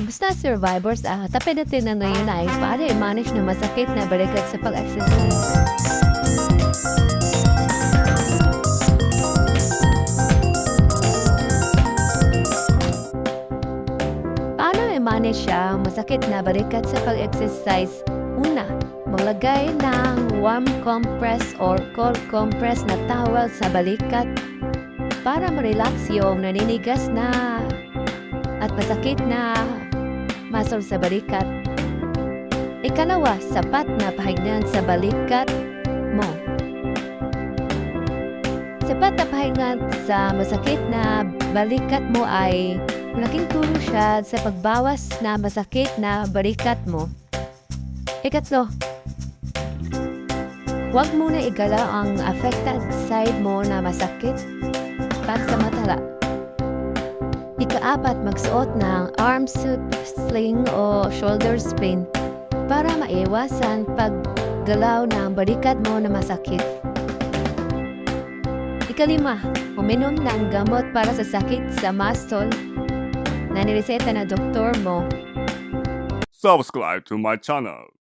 Basta survivors, ah, tapos natin na ngayon ay paano i-manage na masakit na balikat sa pag-exercise. Paano i-manage siya masakit na balikat sa pag-exercise? Una, maglagay ng warm compress or cold compress na towel sa balikat para ma-relax yung naninigas na at masakit na muscle sa balikat. Ikalawa, sapat na pahingan sa balikat mo. Sapat na pahingan sa masakit na balikat mo ay malaking tulong siya sa pagbawas na masakit na balikat mo. Ikatlo, huwag muna igalaw ang affected side mo na masakit pag sa matala. Ikaapat, magsuot ng arm suit, sling o shoulder sprain para maiwasan paggalaw ng balikat mo na masakit. Ikalima, uminom ng gamot para sa sakit sa muscle na nireseta ng doktor mo Subscribe to my channel.